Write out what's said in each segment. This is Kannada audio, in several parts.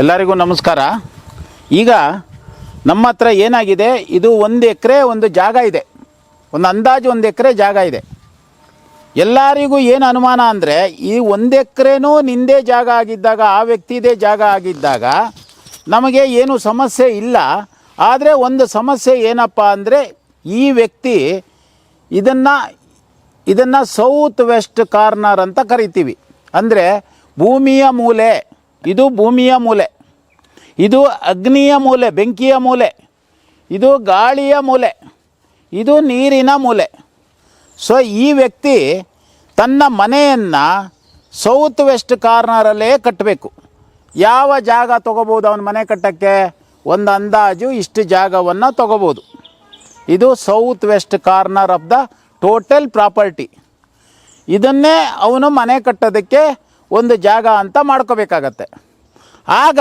ಎಲ್ಲರಿಗೂ ನಮಸ್ಕಾರ. ಈಗ ನಮ್ಮ ಹತ್ರ ಏನಾಗಿದೆ? ಇದು ಒಂದು ಎಕರೆ, ಒಂದು ಜಾಗ ಇದೆ. ಒಂದು ಅಂದಾಜು ಒಂದು ಎಕರೆ ಜಾಗ ಇದೆ. ಎಲ್ಲರಿಗೂ ಏನು ಅನುಮಾನ ಅಂದರೆ, ಈ ಒಂದು ಎಕರೆನೂ ನಿಂದೇ ಜಾಗ ಆಗಿದ್ದಾಗ, ಆ ವ್ಯಕ್ತಿದೇ ಜಾಗ ಆಗಿದ್ದಾಗ ನಮಗೆ ಏನು ಸಮಸ್ಯೆ ಇಲ್ಲ. ಆದರೆ ಒಂದು ಸಮಸ್ಯೆ ಏನಪ್ಪ ಅಂದರೆ, ಈ ವ್ಯಕ್ತಿ ಇದನ್ನು ಇದನ್ನು ಸೌತ್ ವೆಸ್ಟ್ ಕಾರ್ನರ್ ಅಂತ ಕರಿತೀವಿ. ಅಂದರೆ ಭೂಮಿಯ ಮೂಲೆ ಇದು ಭೂಮಿಯ ಮೂಲೆ. ಇದು ಅಗ್ನಿಯ ಮೂಲೆ, ಬೆಂಕಿಯ ಮೂಲೆ. ಇದು ಗಾಳಿಯ ಮೂಲೆ. ಇದು ನೀರಿನ ಮೂಲೆ. ಸೊ ಈ ವ್ಯಕ್ತಿ ತನ್ನ ಮನೆಯನ್ನು ಸೌತ್ ವೆಸ್ಟ್ ಕಾರ್ನರಲ್ಲೇ ಕಟ್ಟಬೇಕು ಯಾವ ಜಾಗ ತೊಗೋಬೋದು ಅವನ ಮನೆ ಕಟ್ಟೋಕ್ಕೆ? ಒಂದು ಅಂದಾಜು ಇಷ್ಟು ಜಾಗವನ್ನು ತೊಗೋಬೋದು ಇದು south west corner of the total property ಇದನ್ನೇ ಅವನು ಮನೆ ಕಟ್ಟೋದಕ್ಕೆ ಒಂದು ಜಾಗ ಅಂತ ಮಾಡ್ಕೋಬೇಕಾಗತ್ತೆ. ಆಗ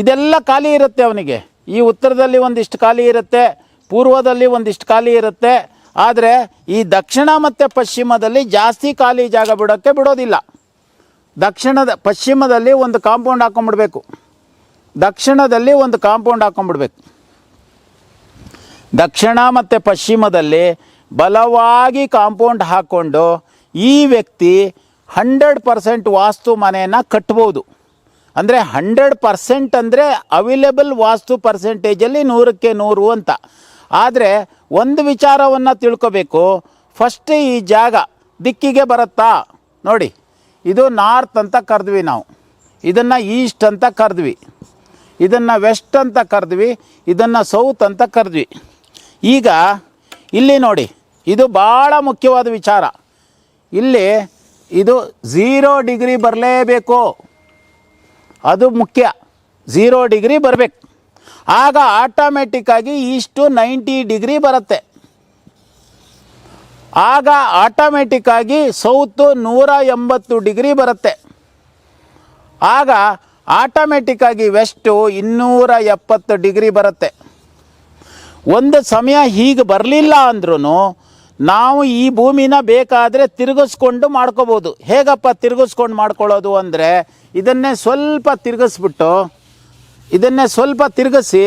ಇದೆಲ್ಲ ಖಾಲಿ ಇರುತ್ತೆ ಅವನಿಗೆ. ಈ ಉತ್ತರದಲ್ಲಿ ಒಂದಿಷ್ಟು ಖಾಲಿ ಇರುತ್ತೆ, ಪೂರ್ವದಲ್ಲಿ ಒಂದಿಷ್ಟು ಖಾಲಿ ಇರುತ್ತೆ. ಆದರೆ ಈ ದಕ್ಷಿಣ ಮತ್ತು ಪಶ್ಚಿಮದಲ್ಲಿ ಜಾಸ್ತಿ ಖಾಲಿ ಜಾಗ ಬಿಡೋಕ್ಕೆ ಬಿಡೋದಿಲ್ಲ. ದಕ್ಷಿಣದ, ಪಶ್ಚಿಮದಲ್ಲಿ ಒಂದು ಕಾಂಪೌಂಡ್ ಹಾಕೊಂಡ್ಬಿಡ್ಬೇಕು ದಕ್ಷಿಣದಲ್ಲಿ ಒಂದು ಕಾಂಪೌಂಡ್ ಹಾಕೊಂಡ್ಬಿಡ್ಬೇಕು ದಕ್ಷಿಣ ಮತ್ತು ಪಶ್ಚಿಮದಲ್ಲಿ ಬಲವಾಗಿ ಕಾಂಪೌಂಡ್ ಹಾಕ್ಕೊಂಡು ಈ ವ್ಯಕ್ತಿ ಹಂಡ್ರೆಡ್ ಪರ್ಸೆಂಟ್ ವಾಸ್ತು ಮನೆಯನ್ನು ಕಟ್ಬೋದು. ಅಂದರೆ ಹಂಡ್ರೆಡ್ ಪರ್ಸೆಂಟ್ ಅಂದರೆ ಅವೈಲೇಬಲ್ ವಾಸ್ತು ಪರ್ಸೆಂಟೇಜಲ್ಲಿ ನೂರಕ್ಕೆ ನೂರು ಅಂತ. ಆದರೆ ಒಂದು ವಿಚಾರವನ್ನು ತಿಳ್ಕೊಬೇಕು. ಫಸ್ಟ್ ಈ ಜಾಗ ದಿಕ್ಕಿಗೆ ಬರುತ್ತಾ? ನೋಡಿ, ಇದು ನಾರ್ತ್ ಅಂತ ಕರೆದ್ವಿ ನಾವು. ಇದನ್ನು ಈಸ್ಟ್ ಅಂತ ಕರೆದ್ವಿ. ಇದನ್ನು ವೆಸ್ಟ್ ಅಂತ ಕರೆದ್ವಿ. ಇದನ್ನು ಸೌತ್ ಅಂತ ಕರೆದ್ವಿ. ಈಗ ಇಲ್ಲಿ ನೋಡಿ, ಇದು ಭಾಳ ಮುಖ್ಯವಾದ ವಿಚಾರ. ಇಲ್ಲಿ ಇದು ಝೀರೋ ಡಿಗ್ರಿ ಬರಲೇಬೇಕು. ಅದು ಮುಖ್ಯ. ಝೀರೋ ಡಿಗ್ರಿ ಬರಬೇಕು. ಆಗ ಆಟೋಮೆಟಿಕ್ಕಾಗಿ ಇಷ್ಟು ನೈಂಟಿ ಡಿಗ್ರಿ ಬರುತ್ತೆ. ಆಗ ಆಟೋಮೆಟಿಕ್ಕಾಗಿ ಸೌತು ನೂರ ಎಂಬತ್ತು ಡಿಗ್ರಿ ಬರುತ್ತೆ. ಆಗ ಆಟೋಮೆಟಿಕ್ಕಾಗಿ ವೆಸ್ಟು ಇನ್ನೂರ ಎಪ್ಪತ್ತು ಡಿಗ್ರಿ ಬರುತ್ತೆ. ಒಂದು ಸಮಯ ಹೀಗೆ ಬರಲಿಲ್ಲ ಅಂದ್ರೂ ನಾವು ಈ ಭೂಮಿನ ಬೇಕಾದರೆ ತಿರುಗಿಸ್ಕೊಂಡು ಮಾಡ್ಕೋಬೋದು. ಹೇಗಪ್ಪ ತಿರುಗಿಸ್ಕೊಂಡು ಮಾಡ್ಕೊಳ್ಳೋದು ಅಂದರೆ ಇದನ್ನೇ ಸ್ವಲ್ಪ ತಿರುಗಿಸ್ಬಿಟ್ಟು, ಇದನ್ನೇ ಸ್ವಲ್ಪ ತಿರುಗಿಸಿ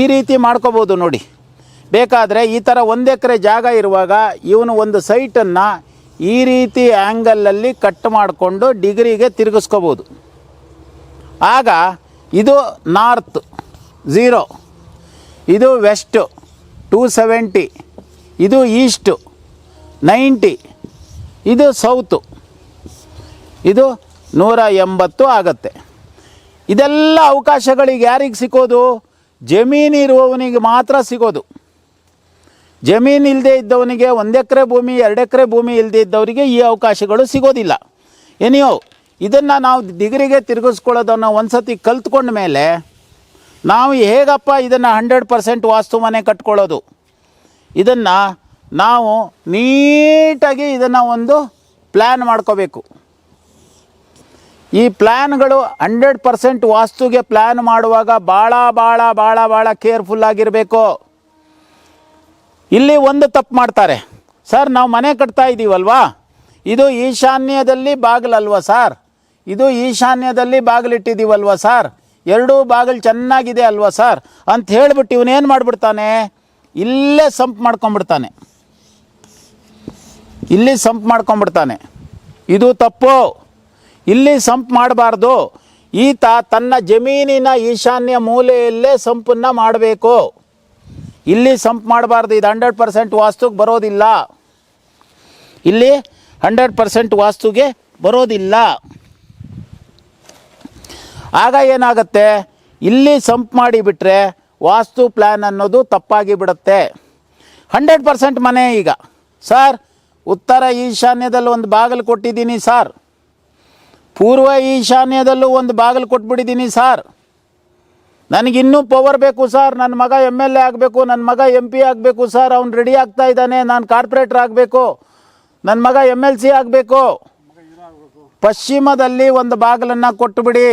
ಈ ರೀತಿ ಮಾಡ್ಕೋಬೋದು ನೋಡಿ. ಬೇಕಾದರೆ ಈ ಥರ ಒಂದು ಎಕರೆ ಜಾಗ ಇರುವಾಗ ಇವನು ಒಂದು ಸೈಟನ್ನು ಈ ರೀತಿ ಆ್ಯಂಗಲಲ್ಲಿ ಕಟ್ ಮಾಡಿಕೊಂಡು ಡಿಗ್ರಿಗೆ ತಿರುಗಿಸ್ಕೋಬೋದು. ಆಗ ಇದು ನಾರ್ತ್ ಝೀರೋ ಇದು ವೆಸ್ಟು ಟೂ ಸೆವೆಂಟಿ ಇದು ಈಸ್ಟು ನೈಂಟಿ. ಇದು ಸೌತು. ಇದು ನೂರ ಎಂಬತ್ತು ಆಗತ್ತೆ. ಇದೆಲ್ಲ ಅವಕಾಶಗಳಿಗೆ ಯಾರಿಗೆ ಸಿಗೋದು ಜಮೀನು ಇರುವವನಿಗೆ ಮಾತ್ರ ಸಿಗೋದು. ಜಮೀನು ಇಲ್ಲದೆ ಇದ್ದವನಿಗೆ ಒಂದು ಎಕರೆ ಭೂಮಿ ಎರಡು ಎಕರೆ ಭೂಮಿ ಇಲ್ಲದೆ ಇದ್ದವರಿಗೆ ಈ ಅವಕಾಶಗಳು ಸಿಗೋದಿಲ್ಲ. ಏನಿಯೋ ಇದನ್ನು ನಾವು ಡಿಗ್ರಿಗೆ ತಿರುಗಿಸ್ಕೊಳ್ಳೋದನ್ನು ಒಂದು ಸತಿ ಕಲ್ತ್ಕೊಂಡ ಮೇಲೆ ನಾವು ಹೇಗಪ್ಪ ಇದನ್ನು ಹಂಡ್ರೆಡ್ ಪರ್ಸೆಂಟ್ ವಾಸ್ತು ಮನೆ ಕಟ್ಕೊಳ್ಳೋದು? ಇದನ್ನು ನಾವು ನೀಟಾಗಿ ಇದನ್ನು ಒಂದು ಪ್ಲ್ಯಾನ್ ಮಾಡ್ಕೋಬೇಕು. ಈ ಪ್ಲ್ಯಾನ್ಗಳು ಹಂಡ್ರೆಡ್ ಪರ್ಸೆಂಟ್ ವಾಸ್ತುಗೆ ಪ್ಲ್ಯಾನ್ ಮಾಡುವಾಗ ಭಾಳ ಭಾಳ ಭಾಳ ಭಾಳ ಕೇರ್ಫುಲ್ಲಾಗಿರಬೇಕು ಇಲ್ಲಿ ಒಂದು ತಪ್ಪು ಮಾಡ್ತಾರೆ. ಸರ್ ನಾವು ಮನೆ ಕಟ್ತಾ ಇದ್ದೀವಲ್ವಾ ಇದು ಈಶಾನ್ಯದಲ್ಲಿ ಬಾಗಿಲಲ್ವ ಸರ್ ಇದು ಈಶಾನ್ಯದಲ್ಲಿ ಬಾಗಿಲಿಟ್ಟಿದ್ದೀವಲ್ವ ಸರ್ ಎರಡೂ ಬಾಗಿಲು ಚೆನ್ನಾಗಿದೆ ಅಲ್ವಾ ಸರ್ ಅಂತ ಹೇಳ್ಬಿಟ್ಟು ಇವನೇನು ಮಾಡಿಬಿಡ್ತಾನೆ? ಇಲ್ಲೇ ಸಂಪ್ ಮಾಡ್ಕೊಂಬಿಡ್ತಾನೆ ಇಲ್ಲಿ ಸಂಪ್ ಮಾಡ್ಕೊಂಬಿಡ್ತಾನೆ ಇದು ತಪ್ಪು. ಇಲ್ಲಿ ಸಂಪ್ ಮಾಡಬಾರ್ದು. ಈತ ತನ್ನ ಜಮೀನಿನ ಈಶಾನ್ಯ ಮೂಲೆಯಲ್ಲೇ ಸಂಪನ್ನು ಮಾಡಬೇಕು. ಇಲ್ಲಿ ಸಂಪ್ ಮಾಡಬಾರ್ದು. ಇದು ಹಂಡ್ರೆಡ್ ಪರ್ಸೆಂಟ್ ವಾಸ್ತುಗೆ ಬರೋದಿಲ್ಲ. ಇಲ್ಲಿ ಹಂಡ್ರೆಡ್ ಪರ್ಸೆಂಟ್ ವಾಸ್ತುಗೆ ಬರೋದಿಲ್ಲ. ಆಗ ಏನಾಗುತ್ತೆ? ಇಲ್ಲಿ ಸಂಪ್ ಮಾಡಿಬಿಟ್ರೆ ವಾಸ್ತು ಪ್ಲ್ಯಾನ್ ಅನ್ನೋದು ತಪ್ಪಾಗಿ ಬಿಡುತ್ತೆ. ಹಂಡ್ರೆಡ್ ಪರ್ಸೆಂಟ್ ಮನೆ ಈಗ. ಸರ್ ಉತ್ತರ ಈಶಾನ್ಯದಲ್ಲಿ ಒಂದು ಬಾಗಿಲು ಕೊಟ್ಟಿದ್ದೀನಿ ಸಾರ್. ಪೂರ್ವ ಈಶಾನ್ಯದಲ್ಲೂ ಒಂದು ಬಾಗಿಲು ಕೊಟ್ಬಿಟ್ಟಿದ್ದೀನಿ ಸಾರ್. ನನಗಿನ್ನೂ ಪವರ್ ಬೇಕು ಸರ್. ನನ್ನ ಮಗ ಎಂ ಎಲ್ ಎ ಆಗಬೇಕು, ನನ್ನ ಮಗ ಎಂ ಪಿ ಆಗಬೇಕು ಸರ್. ಅವ್ನು ರೆಡಿ ಆಗ್ತಾ ಇದ್ದಾನೆ. ನಾನು ಕಾರ್ಪೊರೇಟ್ರ್ ಆಗಬೇಕು. ನನ್ನ ಮಗ ಎಂ ಎಲ್ ಸಿ ಆಗಬೇಕು. ಪಶ್ಚಿಮದಲ್ಲಿ ಒಂದು ಬಾಗಿಲನ್ನು ಕೊಟ್ಟುಬಿಡಿ.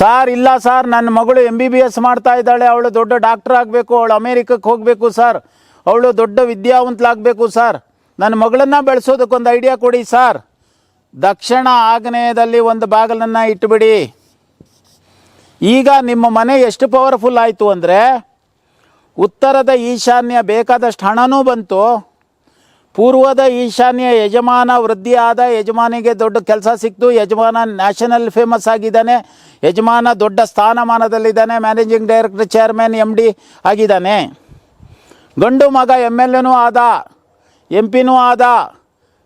ಸಾರ್, ಇಲ್ಲ ಸರ್. ನನ್ನ ಮಗಳು ಎಂ ಬಿ ಬಿ ಎಸ್ ಮಾಡ್ತಾ ಇದ್ದಾಳೆ. ಅವಳು ದೊಡ್ಡ ಡಾಕ್ಟರ್ ಆಗಬೇಕು. ಅವಳು ಅಮೇರಿಕಕ್ಕೆ ಹೋಗಬೇಕು ಸರ್. ಅವಳು ದೊಡ್ಡ ವಿದ್ಯಾವಂತಲಾಗಬೇಕು ಸರ್. ನನ್ನ ಮಗಳನ್ನು ಬೆಳೆಸೋದಕ್ಕೊಂದು ಐಡಿಯಾ ಕೊಡಿ, ಸರ್. ದಕ್ಷಿಣ ಆಗ್ನೇಯದಲ್ಲಿ ಒಂದು ಬಾಗಿಲನ್ನು ಇಟ್ಟುಬಿಡಿ ಈಗ ನಿಮ್ಮ ಮನೆ ಎಷ್ಟು ಪವರ್ಫುಲ್ ಆಯಿತು ಅಂದರೆ, ಉತ್ತರದ ಈಶಾನ್ಯ ಬೇಕಾದಷ್ಟು ಹಣನೂ ಬಂತು. ಪೂರ್ವದ ಈಶಾನ್ಯ ಯಜಮಾನ ವೃದ್ಧಿ ಆದ ಯಜಮಾನಿಗೆ ದೊಡ್ಡ ಕೆಲಸ ಸಿಕ್ತು. ಯಜಮಾನ ನ್ಯಾಷನಲ್ ಫೇಮಸ್ ಆಗಿದ್ದಾನೆ. ಯಜಮಾನ ದೊಡ್ಡ ಸ್ಥಾನಮಾನದಲ್ಲಿದ್ದಾನೆ. Managing director chairman M D ಆಗಿದ್ದಾನೆ. ಗಂಡು ಮಗ ಎಂ ಎಲ್ ಎನೂ ಆದ ಎಂ ಪಿನೂ ಆದ,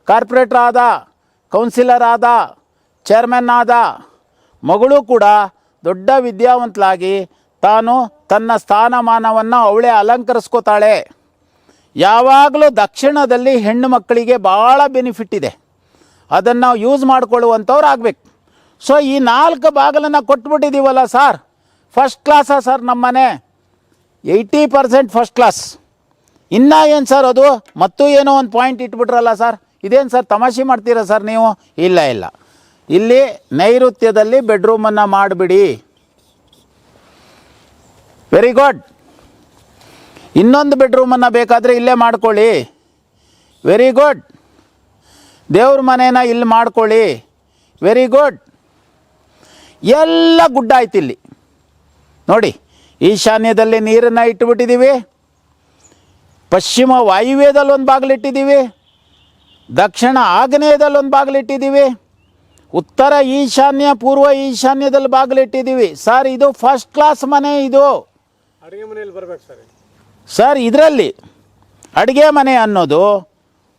ಕಾರ್ಪೊರೇಟ್ರ್ ಆದ, ಕೌನ್ಸಿಲರ್ ಆದ, ಚೇರ್ಮನ್ ಆದ, ಮಗಳು ಕೂಡ ದೊಡ್ಡ ವಿದ್ಯಾವಂತಲಾಗಿ ತಾನು ತನ್ನ ಸ್ಥಾನಮಾನವನ್ನು ಅವಳೇ ಅಲಂಕರಿಸ್ಕೋತಾಳೆ. ಯಾವಾಗಲೂ ದಕ್ಷಿಣದಲ್ಲಿ ಹೆಣ್ಣು ಮಕ್ಕಳಿಗೆ ಭಾಳ ಬೆನಿಫಿಟ್ ಇದೆ. ಅದನ್ನು ಯೂಸ್ ಮಾಡಿಕೊಳ್ಳುವಂಥವ್ರು ಆಗಬೇಕು. ಸೊ ಈ ನಾಲ್ಕು ಬಾಗಿಲನ್ನು ಕೊಟ್ಬಿಟ್ಟಿದ್ದೀವಲ್ಲ ಸರ್ ಫಸ್ಟ್ ಕ್ಲಾಸಾ ಸರ್ ನಮ್ಮನೆ? ಏಯ್ಟಿ ಪರ್ಸೆಂಟ್ ಫಸ್ಟ್ ಕ್ಲಾಸ್ ಇನ್ನೂ ಏನು ಸರ್ ಅದು? ಮತ್ತೂ ಏನೋ ಒಂದು ಪಾಯಿಂಟ್ ಇಟ್ಬಿಟ್ರಲ್ಲ ಸರ್. ಇದೇನು ಸರ್ ತಮಾಷೆ ಮಾಡ್ತೀರಾ ಸರ್ ನೀವು? ಇಲ್ಲ ಇಲ್ಲ. ಇಲ್ಲಿ ನೈಋತ್ಯದಲ್ಲಿ ಬೆಡ್ರೂಮನ್ನು ಮಾಡಿಬಿಡಿ. ವೆರಿ ಗುಡ್ ಇನ್ನೊಂದು ಬೆಡ್ರೂಮನ್ನು ಬೇಕಾದರೆ ಇಲ್ಲೇ ಮಾಡ್ಕೊಳ್ಳಿ. ವೆರಿ ಗುಡ್ ದೇವ್ರ ಮನೇನ ಇಲ್ಲಿ ಮಾಡ್ಕೊಳ್ಳಿ. ವೆರಿ ಗುಡ್ ಎಲ್ಲ ಗುಡ್ಡ ಆಯ್ತು ಇಲ್ಲಿ ನೋಡಿ, ಈಶಾನ್ಯದಲ್ಲಿ ನೀರನ್ನು ಇಟ್ಟುಬಿಟ್ಟಿದ್ದೀವಿ ಪಶ್ಚಿಮ ವಾಯುವ್ಯದಲ್ಲಿ ಒಂದು ಬಾಗಿಲಿಟ್ಟಿದ್ದೀವಿ ದಕ್ಷಿಣ ಆಗ್ನೇಯದಲ್ಲಿ ಒಂದು ಬಾಗಿಲಿಟ್ಟಿದ್ದೀವಿ ಉತ್ತರ ಈಶಾನ್ಯ ಪೂರ್ವ ಈಶಾನ್ಯದಲ್ಲಿ ಬಾಗಿಲಿಟ್ಟಿದ್ದೀವಿ. ಸರ್ ಇದು ಫಸ್ಟ್ ಕ್ಲಾಸ್ ಮನೆ ಇದು. ಅಡುಗೆ ಮನೆಯಲ್ಲಿ ಬರಬೇಕು ಸರ್. ಸರ್ ಇದರಲ್ಲಿ ಅಡುಗೆ ಮನೆ ಅನ್ನೋದು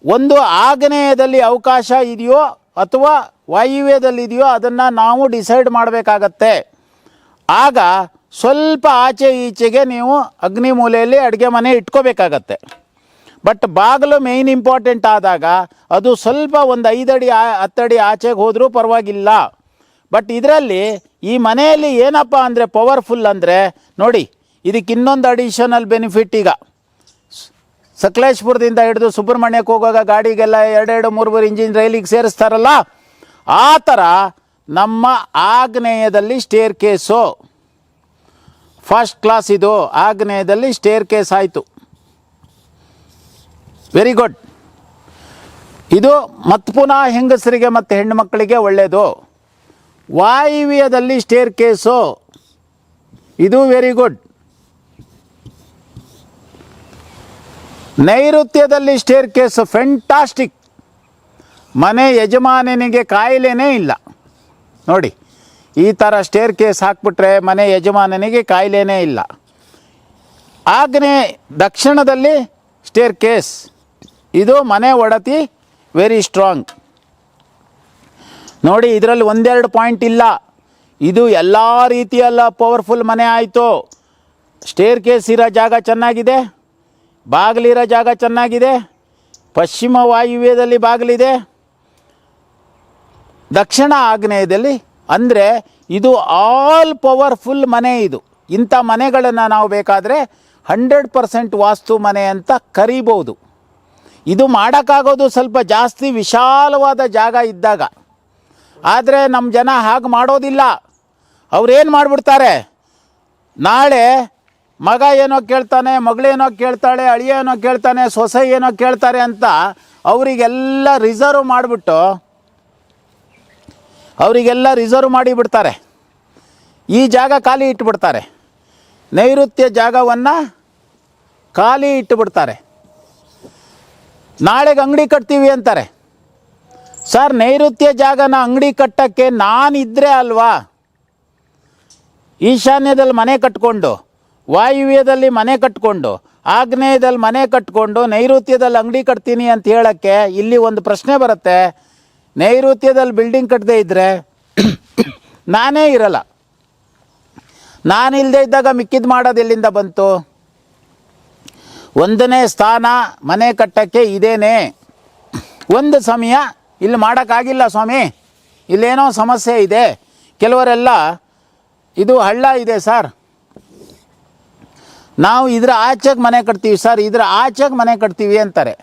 ಒಂದು ಆಗ್ನೇಯದಲ್ಲಿ ಅವಕಾಶ ಇದೆಯೋ ಅಥವಾ ವಾಯುವ್ಯದಲ್ಲಿದೆಯೋ ಅದನ್ನು ನಾವು ಡಿಸೈಡ್ ಮಾಡಬೇಕಾಗತ್ತೆ. ಆಗ ಸ್ವಲ್ಪ ಆಚೆ ಈಚೆಗೆ ನೀವು ಅಗ್ನಿ ಮೂಲೆಯಲ್ಲಿ ಅಡುಗೆ ಮನೆ ಇಟ್ಕೋಬೇಕಾಗತ್ತೆ. ಬಟ್ ಬಾಗಿಲು ಮೇಯ್ನ್ ಇಂಪಾರ್ಟೆಂಟ್ ಆದಾಗ ಅದು ಸ್ವಲ್ಪ ಒಂದು ಐದಡಿ ಹತ್ತಡಿ ಆಚೆಗೆ ಹೋದರೂ ಪರವಾಗಿಲ್ಲ. ಬಟ್ ಇದರಲ್ಲಿ ಈ ಮನೆಯಲ್ಲಿ ಏನಪ್ಪ ಅಂದರೆ ಪವರ್ಫುಲ್ ಅಂದರೆ ನೋಡಿ, ಇದಕ್ಕೆ ಇನ್ನೊಂದು ಅಡಿಷನಲ್ ಬೆನಿಫಿಟ್ ಈಗ. ಸಕಲೇಶ್ಪುರದಿಂದ ಹಿಡಿದು ಸುಬ್ರಹ್ಮಣ್ಯಕ್ಕೆ ಹೋಗುವಾಗ ಗಾಡಿಗೆಲ್ಲ ಎರಡೆರಡು ಮೂರು ಮೂರು ಇಂಜಿನ್ ರೈಲಿಗೆ ಸೇರಿಸ್ತಾರಲ್ಲ, ಆ ಥರ ನಮ್ಮ ಆಗ್ನೇಯದಲ್ಲಿ ಸ್ಟೇರ್ ಕೇಸು ಫಸ್ಟ್ ಕ್ಲಾಸ್ ಇದು. ಆಗ್ನೇಯದಲ್ಲಿ ಸ್ಟೇರ್ ಕೇಸ್ ಆಯಿತು. ವೆರಿ ಗುಡ್ ಇದು ಮತ್ತು ಪುನಃ ಹೆಂಗಸರಿಗೆ ಮತ್ತು ಹೆಣ್ಣು ಮಕ್ಕಳಿಗೆ ಒಳ್ಳೆಯದು ವಾಯುವ್ಯದಲ್ಲಿ ಸ್ಟೇರ್ ಕೇಸು. ಇದು ವೆರಿ ಗುಡ್ ನೈಋತ್ಯದಲ್ಲಿ ಸ್ಟೇರ್ ಕೇಸು. ಫೆಂಟಾಸ್ಟಿಕ್ ಮನೆ ಯಜಮಾನನಿಗೆ ಕಾಯಿಲೆನೇ ಇಲ್ಲ. ನೋಡಿ. ಈ ಥರ ಸ್ಟೇರ್ ಕೇಸ್ ಹಾಕ್ಬಿಟ್ರೆ ಮನೆ ಯಜಮಾನನಿಗೆ ಕಾಯಿಲೆನೇ ಇಲ್ಲ. ಆಗ್ನೇ ದಕ್ಷಿಣದಲ್ಲಿ ಸ್ಟೇರ್ ಕೇಸ್ ಇದು ಮನೆ ಒಡತಿ ವೆರಿ ಸ್ಟ್ರಾಂಗ್ ನೋಡಿ, ಇದರಲ್ಲಿ ಒಂದೆರಡು ಪಾಯಿಂಟ್ ಇಲ್ಲ. ಇದು ಎಲ್ಲ ರೀತಿಯಲ್ಲ ಪವರ್ಫುಲ್ ಮನೆ ಆಯಿತು. ಸ್ಟೇರ್ ಕೇಸ್ ಇರೋ ಜಾಗ ಚೆನ್ನಾಗಿದೆ. ಬಾಗಿಲಿರೋ ಜಾಗ ಚೆನ್ನಾಗಿದೆ. ಪಶ್ಚಿಮ ವಾಯುವ್ಯದಲ್ಲಿ ಬಾಗಿಲಿದೆ. ದಕ್ಷಿಣ ಆಗ್ನೇಯದಲ್ಲಿ ಅಂದರೆ ಇದು ಆಲ್ ಪವರ್ಫುಲ್ ಮನೆ ಇದು. ಇಂಥ ಮನೆಗಳನ್ನು ನಾವು ಬೇಕಾದರೆ ಹಂಡ್ರೆಡ್ ಪರ್ಸೆಂಟ್ ವಾಸ್ತು ಮನೆ ಅಂತ ಕರಿಬೋದು ಇದು ಮಾಡೋಕ್ಕಾಗೋದು ಸ್ವಲ್ಪ ಜಾಸ್ತಿ ವಿಶಾಲವಾದ ಜಾಗ ಇದ್ದಾಗ. ಆದರೆ ನಮ್ಮ ಜನ ಹಾಗೆ ಮಾಡೋದಿಲ್ಲ. ಅವ್ರೇನು ಮಾಡಿಬಿಡ್ತಾರೆ? ನಾಳೆ ಮಗ ಏನೋ ಕೇಳ್ತಾನೆ ಮಗಳೇನೋ ಕೇಳ್ತಾಳೆ, ಅಳಿಯ ಏನೋ ಕೇಳ್ತಾನೆ, ಸೊಸೆ ಏನೋ ಕೇಳ್ತಾರೆ ಅಂತ ಅವರಿಗೆಲ್ಲ ರಿಸರ್ವ್ ಮಾಡಿಬಿಟ್ಟು ಅವರಿಗೆಲ್ಲ ರಿಸರ್ವ್ ಮಾಡಿ ಬಿಡ್ತಾರೆ. ಈ ಜಾಗ ಖಾಲಿ ಇಟ್ಟುಬಿಡ್ತಾರೆ ನೈಋತ್ಯ ಜಾಗವನ್ನು ಖಾಲಿ ಇಟ್ಟುಬಿಡ್ತಾರೆ ನಾಳೆಗೆ ಅಂಗಡಿ ಕಟ್ತೀವಿ ಅಂತಾರೆ. ಸರ್, ನೈಋತ್ಯ ಜಾಗನ ಅಂಗಡಿ ಕಟ್ಟೋಕ್ಕೆ ನಾನು ಇದ್ದರೆ ಅಲ್ವಾ? ಈಶಾನ್ಯದಲ್ಲಿ ಮನೆ ಕಟ್ಕೊಂಡು, ವಾಯುವ್ಯದಲ್ಲಿ ಮನೆ ಕಟ್ಕೊಂಡು, ಆಗ್ನೇಯದಲ್ಲಿ ಮನೆ ಕಟ್ಕೊಂಡು ನೈಋತ್ಯದಲ್ಲಿ ಅಂಗಡಿ ಕಟ್ತೀನಿ ಅಂತ ಹೇಳೋಕ್ಕೆ ಇಲ್ಲಿ ಒಂದು ಪ್ರಶ್ನೆ ಬರುತ್ತೆ. ನೈಋತ್ಯದಲ್ಲಿ ಬಿಲ್ಡಿಂಗ್ ಕಟ್ಟದೇ ಇದ್ದರೆ ನಾನೇ ಇರಲ್ಲ. ನಾನಿಲ್ಲದೆ ಇದ್ದಾಗ ಮಿಕ್ಕಿದ್ದು ಮಾಡೋದು ಎಲ್ಲಿಂದ ಬಂತು? ಒಂದನೇ ಸ್ಥಾನ ಮನೆ ಕಟ್ಟಕ್ಕೆ ಇದೇನೆ. ಒಂದು ಸಮಯ ಇಲ್ಲಿ ಮಾಡೋಕ್ಕಾಗಿಲ್ಲ ಸ್ವಾಮಿ. ಇಲ್ಲೇನೋ ಸಮಸ್ಯೆ ಇದೆ. ಕೆಲವರೆಲ್ಲ, ಇದು ಹಳ್ಳ ಇದೆ ಸರ್. ನಾವು ಇದರ ಆಚೆಗೆ ಮನೆ ಕಟ್ತೀವಿ ಸರ್, ಇದರ ಆಚೆಗೆ ಮನೆ ಕಟ್ತೀವಿ ಅಂತಾರೆ.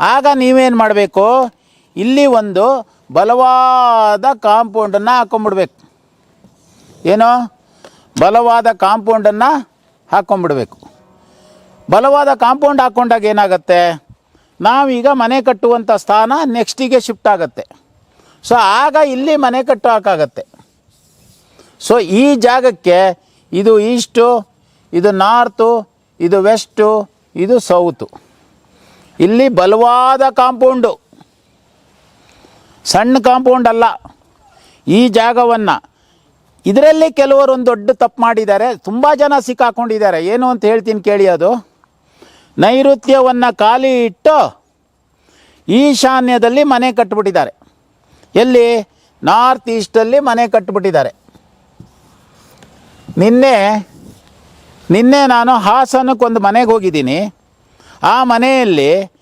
ಆಗ ನೀವೇನು ಮಾಡಬೇಕು? ಇಲ್ಲಿ ಒಂದು ಬಲವಾದ ಕಾಂಪೌಂಡನ್ನು ಹಾಕೊಂಬಿಡ್ಬೇಕು ಏನು? ಬಲವಾದ ಕಾಂಪೌಂಡನ್ನು ಹಾಕ್ಕೊಂಬಿಡ್ಬೇಕು ಬಲವಾದ ಕಾಂಪೌಂಡ್ ಹಾಕ್ಕೊಂಡಾಗ ಏನಾಗುತ್ತೆ? ನಾವೀಗ ಮನೆ ಕಟ್ಟುವಂಥ ಸ್ಥಾನ ನೆಕ್ಸ್ಟಿಗೆ ಶಿಫ್ಟ್ ಆಗುತ್ತೆ. ಸೊ ಆಗ ಇಲ್ಲಿ ಮನೆ ಕಟ್ಟೋಕ್ಕಾಗತ್ತೆ ಸೊ ಈ ಜಾಗಕ್ಕೆ ಇದು ಈಸ್ಟು ಇದು ನಾರ್ತು ಇದು ವೆಸ್ಟು ಇದು ಸೌತು ಇಲ್ಲಿ ಬಲವಾದ ಕಾಂಪೌಂಡು. ಸಣ್ಣ ಕಾಂಪೌಂಡ್ ಅಲ್ಲ. ಈ ಜಾಗವನ್ನು. ಇದರಲ್ಲಿ ಕೆಲವರು ಒಂದು ದೊಡ್ಡ ತಪ್ಪು ಮಾಡಿದ್ದಾರೆ. ತುಂಬ ಜನ ಸಿಕ್ಕಾಕೊಂಡಿದ್ದಾರೆ. ಏನು ಅಂತ ಹೇಳ್ತೀನಿ ಕೇಳಿ ಅದು. ನೈಋತ್ಯವನ್ನು ಖಾಲಿ ಇಟ್ಟು ಈಶಾನ್ಯದಲ್ಲಿ ಮನೆ ಕಟ್ಟಿಬಿಟ್ಟಿದ್ದಾರೆ ಎಲ್ಲಿ? ನಾರ್ತ್ ಈಸ್ಟಲ್ಲಿ ಮನೆ ಕಟ್ಟಿಬಿಟ್ಟಿದ್ದಾರೆ ನಿನ್ನೆ ನಿನ್ನೆ ನಾನು ಹಾಸನಕ್ಕೆ ಒಂದು ಮನೆಗೆ ಹೋಗಿದ್ದೀನಿ. ಆ ಮನೆಯಲ್ಲಿ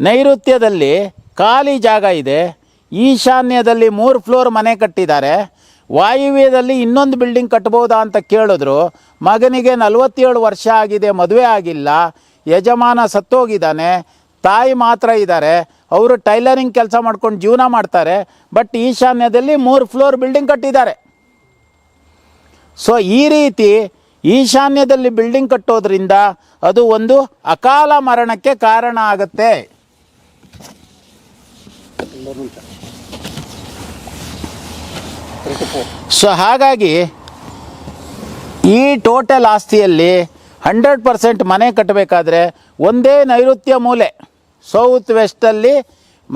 ನೈಋತ್ಯದಲ್ಲಿ ಖಾಲಿ ಜಾಗ ಇದೆ. ಈಶಾನ್ಯದಲ್ಲಿ ಮೂರು ಫ್ಲೋರ್ ಮನೆ ಕಟ್ಟಿದ್ದಾರೆ. ವಾಯುವ್ಯದಲ್ಲಿ ಇನ್ನೊಂದು ಬಿಲ್ಡಿಂಗ್ ಕಟ್ಬೋದಾ ಅಂತ ಕೇಳಿದ್ರು. ಮಗನಿಗೆ ನಲವತ್ತೇಳು ವರ್ಷ ಆಗಿದೆ, ಮದುವೆ ಆಗಿಲ್ಲ. ಯಜಮಾನ ಸತ್ತೋಗಿದ್ದಾನೆ. ತಾಯಿ ಮಾತ್ರ ಇದ್ದಾರೆ. ಅವರು ಟೈಲರಿಂಗ್ ಕೆಲಸ ಮಾಡ್ಕೊಂಡು ಜೀವನ ಮಾಡ್ತಾರೆ. ಬಟ್ ಈಶಾನ್ಯದಲ್ಲಿ ಮೂರು ಫ್ಲೋರ್ ಬಿಲ್ಡಿಂಗ್ ಕಟ್ಟಿದ್ದಾರೆ. ಸೊ, ಈ ರೀತಿ ಈಶಾನ್ಯದಲ್ಲಿ ಬಿಲ್ಡಿಂಗ್ ಕಟ್ಟೋದ್ರಿಂದ ಅದು ಒಂದು ಅಕಾಲ ಮರಣಕ್ಕೆ ಕಾರಣ ಆಗುತ್ತೆ. ಸೊ ಹಾಗಾಗಿ ಈ ಟೋಟಲ್ ಆಸ್ತಿಯಲ್ಲಿ ಹಂಡ್ರೆಡ್ ಪರ್ಸೆಂಟ್ ಮನೆ ಕಟ್ಟಬೇಕಾದ್ರೆ ಒಂದೇ ನೈಋತ್ಯ ಮೂಲೆ ಸೌತ್ ವೆಸ್ಟಲ್ಲಿ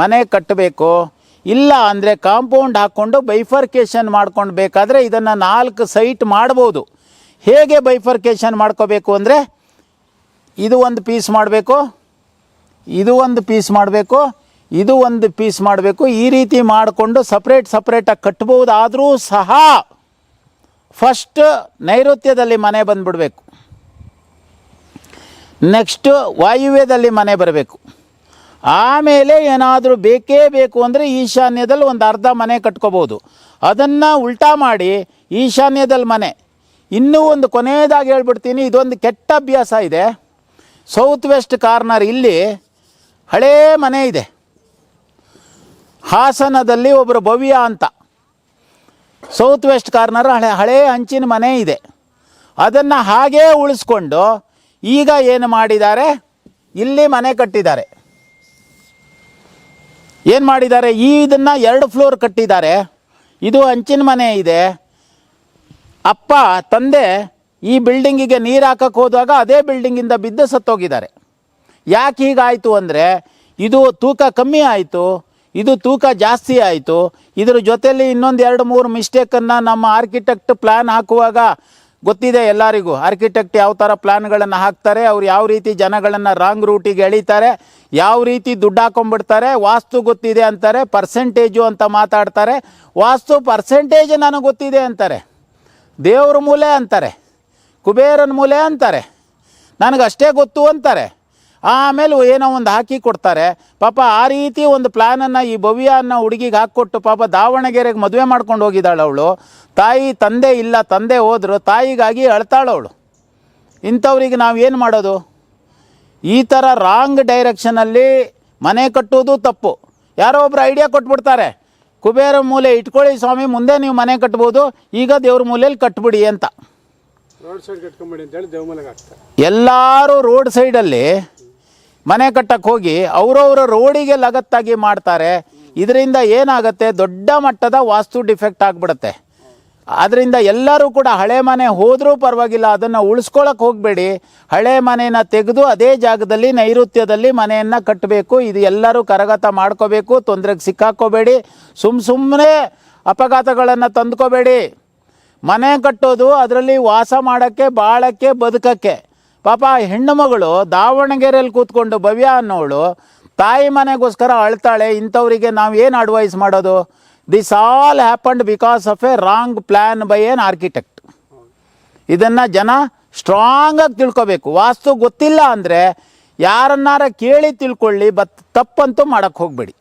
ಮನೆ ಕಟ್ಟಬೇಕು. ಇಲ್ಲ ಅಂದರೆ ಕಾಂಪೌಂಡ್ ಹಾಕ್ಕೊಂಡು ಬೈಫರ್ಕೇಷನ್ ಮಾಡ್ಕೊಂಡು ಬೇಕಾದರೆ ಇದನ್ನು ನಾಲ್ಕು ಸೈಟ್ ಮಾಡ್ಬೋದು. ಹೇಗೆ ಬೈಫರ್ಕೇಷನ್ ಮಾಡ್ಕೋಬೇಕು ಅಂದರೆ ಇದು ಒಂದು ಪೀಸ್ ಮಾಡಬೇಕು, ಇದು ಒಂದು ಪೀಸ್ ಮಾಡಬೇಕು ಇದು ಒಂದು ಪೀಸ್ ಮಾಡಬೇಕು. ಈ ರೀತಿ ಮಾಡಿಕೊಂಡು ಸಪ್ರೇಟ್ ಸಪ್ರೇಟಾಗಿ ಕಟ್ಬೋದಾದರೂ ಸಹ ಫಸ್ಟ್ ನೈಋತ್ಯದಲ್ಲಿ ಮನೆ ಬಂದುಬಿಡಬೇಕು. ನೆಕ್ಸ್ಟ್ ವಾಯುವ್ಯದಲ್ಲಿ ಮನೆ ಬರಬೇಕು. ಆಮೇಲೆ ಏನಾದರೂ ಬೇಕೇ ಬೇಕು ಅಂದರೆ ಈಶಾನ್ಯದಲ್ಲಿ ಒಂದು ಅರ್ಧ ಮನೆ ಕಟ್ಕೋಬೋದು. ಅದನ್ನು ಉಲ್ಟಾ ಮಾಡಿ ಈಶಾನ್ಯದಲ್ಲಿ ಮನೆ. ಇನ್ನೂ ಒಂದು ಕೊನೆಯದಾಗಿ ಹೇಳ್ಬಿಡ್ತೀನಿ, ಇದೊಂದು ಕೆಟ್ಟ ಅಭ್ಯಾಸ ಇದೆ. ಸೌತ್ ವೆಸ್ಟ್ ಕಾರ್ನರ್ ಇಲ್ಲಿ ಹಳೇ ಮನೆ ಇದೆ. ಹಾಸನದಲ್ಲಿ ಒಬ್ಬರು ಭವ್ಯ ಅಂತ. ಸೌತ್ ವೆಸ್ಟ್ ಕಾರ್ನರ್ ಹಳೆ, ಹಳೇ ಹಂಚಿನ ಮನೆ ಇದೆ. ಅದನ್ನು ಹಾಗೇ ಉಳಿಸ್ಕೊಂಡು ಈಗ ಏನು ಮಾಡಿದ್ದಾರೆ? ಇಲ್ಲಿ ಮನೆ ಕಟ್ಟಿದ್ದಾರೆ. ಏನು ಮಾಡಿದ್ದಾರೆ? ಈ ಇದನ್ನು ಎರಡು ಫ್ಲೋರ್ ಕಟ್ಟಿದ್ದಾರೆ. ಇದು ಹಂಚಿನ ಮನೆ ಇದೆ. ಅಪ್ಪ, ತಂದೆ ಈ ಬಿಲ್ಡಿಂಗಿಗೆ ನೀರು ಹಾಕಕ್ಕೆ ಹೋದಾಗ ಅದೇ ಬಿಲ್ಡಿಂಗಿಂದ ಬಿದ್ದು ಸತ್ತೋಗಿದ್ದಾರೆ. ಯಾಕೆ ಹೀಗಾಯಿತು ಅಂದರೆ ಇದು ತೂಕ ಕಮ್ಮಿ ಆಯಿತು. ಇದು ತೂಕ ಜಾಸ್ತಿ ಆಯಿತು. ಇದರ ಜೊತೆಯಲ್ಲಿ ಇನ್ನೊಂದು ಎರಡು, ಮೂರು ಮಿಸ್ಟೇಕನ್ನು ನಮ್ಮ ಆರ್ಕಿಟೆಕ್ಟ್ ಪ್ಲ್ಯಾನ್ ಹಾಕುವಾಗ ಗೊತ್ತಿದೆ ಎಲ್ಲರಿಗೂ. ಆರ್ಕಿಟೆಕ್ಟ್ ಯಾವ ಥರ ಪ್ಲ್ಯಾನ್ಗಳನ್ನು ಹಾಕ್ತಾರೆ, ಅವ್ರು ಯಾವ ರೀತಿ ಜನಗಳನ್ನು ರಾಂಗ್ ರೂಟಿಗೆ ಎಳಿತಾರೆ, ಯಾವ ರೀತಿ ದುಡ್ಡು ಹಾಕೊಂಡ್ಬಿಡ್ತಾರೆ, ವಾಸ್ತು ಗೊತ್ತಿದೆ ಅಂತಾರೆ ಪರ್ಸೆಂಟೇಜು ಅಂತ ಮಾತಾಡ್ತಾರೆ. ವಾಸ್ತು ಪರ್ಸೆಂಟೇಜ್ ನನಗೆ ಗೊತ್ತಿದೆ ಅಂತಾರೆ. ದೇವ್ರ ಮೂಲೆ ಅಂತಾರೆ. ಕುಬೇರನ ಮೂಲೆ ಅಂತಾರೆ. ನನಗೆ ಅಷ್ಟೇ ಗೊತ್ತು ಅಂತಾರೆ. ಆಮೇಲೆ ಏನೋ ಒಂದು ಹಾಕಿ ಕೊಡ್ತಾರೆ. ಪಾಪ ಆ ರೀತಿ ಒಂದು ಪ್ಲ್ಯಾನನ್ನು ಈ ಭವ್ಯ ಅನ್ನೋ ಹುಡುಗಿಗೆ ಹಾಕ್ಕೊಟ್ಟು ಪಾಪ ದಾವಣಗೆರೆಗೆ ಮದುವೆ ಮಾಡ್ಕೊಂಡು ಹೋಗಿದ್ದಾಳೆ ಅವಳು. ತಾಯಿ ತಂದೆ ಇಲ್ಲ ತಂದೆ ಹೋದರು ತಾಯಿಗಾಗಿ ಅಳ್ತಾಳವಳು ಇಂಥವ್ರಿಗೆ ನಾವು ಏನು ಮಾಡೋದು? ಈ ಥರ ರಾಂಗ್ ಡೈರೆಕ್ಷನಲ್ಲಿ ಮನೆ ಕಟ್ಟೋದು ತಪ್ಪು. ಯಾರೋ ಒಬ್ರು ಐಡಿಯಾ ಕೊಟ್ಬಿಡ್ತಾರೆ. ಕುಬೇರ ಮೂಲೆ ಇಟ್ಕೊಳ್ಳಿ ಸ್ವಾಮಿ ಮುಂದೆ ನೀವು ಮನೆ ಕಟ್ಬೋದು ಈಗ ದೇವ್ರ ಮೂಲೆಯಲ್ಲಿ ಕಟ್ಬಿಡಿ ಅಂತ. ರೋಡ್ ಸೈಡ್ ಕಟ್ಕೊಂಬಿಡಿ ಅಂತೇಳಿ ದೇವಮಲೆಗೆ ಹಾಕ್ತಾರೆ. ಎಲ್ಲರೂ ರೋಡ್ ಸೈಡಲ್ಲಿ ಮನೆ ಕಟ್ಟಕ್ಕೆ ಹೋಗಿ ಅವರವರ ರೋಡಿಗೆ ಲಗತ್ತಾಗಿ ಮಾಡ್ತಾರೆ. ಇದರಿಂದ ಏನಾಗುತ್ತೆ? ದೊಡ್ಡ ಮಟ್ಟದ ವಾಸ್ತು ಡಿಫೆಕ್ಟ್ ಆಗಿಬಿಡುತ್ತೆ. ಆದ್ದರಿಂದ ಎಲ್ಲರೂ ಕೂಡ ಹಳೆ ಮನೆ ಹೋದರೂ ಪರವಾಗಿಲ್ಲ, ಅದನ್ನು ಉಳಿಸ್ಕೊಳಕ್ಕೆ ಹೋಗಬೇಡಿ. ಹಳೆ ಮನೆಯನ್ನು ತೆಗೆದು ಅದೇ ಜಾಗದಲ್ಲಿ, ನೈಋತ್ಯದಲ್ಲಿ ಮನೆಯನ್ನು ಕಟ್ಟಬೇಕು ಇದು ಎಲ್ಲರೂ ಕರಗತ ಮಾಡ್ಕೋಬೇಕು, ತೊಂದರೆಗೆ ಸಿಕ್ಕಾಕೋಬೇಡಿ ಸುಮ್ಮ ಸುಮ್ಮನೆ ಅಪಘಾತಗಳನ್ನು ತಂದ್ಕೋಬೇಡಿ. ಮನೆ ಕಟ್ಟೋದು ಅದರಲ್ಲಿ ವಾಸ ಮಾಡೋಕ್ಕೆ, ಬಾಳಕ್ಕೆ, ಬದುಕಕ್ಕೆ. ಪಾಪ ಹೆಣ್ಣು ಮಗಳು ದಾವಣಗೆರೆಯಲ್ಲಿ ಕೂತ್ಕೊಂಡು ಭವ್ಯ ಅನ್ನೋಳು ತಾಯಿ ಮನೆಗೋಸ್ಕರ ಅಳ್ತಾಳೆ, ಇಂಥವರಿಗೆ ನಾವು ಏನು ಅಡ್ವೈಸ್ ಮಾಡೋದು? This all happened because of a wrong plan by an architect ಇದನ್ನು ಜನ ಸ್ಟ್ರಾಂಗಾಗಿ ತಿಳ್ಕೊಬೇಕು. ವಾಸ್ತು ಗೊತ್ತಿಲ್ಲ ಅಂದರೆ ಯಾರನ್ನಾರ ಕೇಳಿ ತಿಳ್ಕೊಳ್ಳಿ, ಬತ್ ತಪ್ಪಂತೂ ಮಾಡೋಕ್ಕೆ ಹೋಗಬೇಡಿ.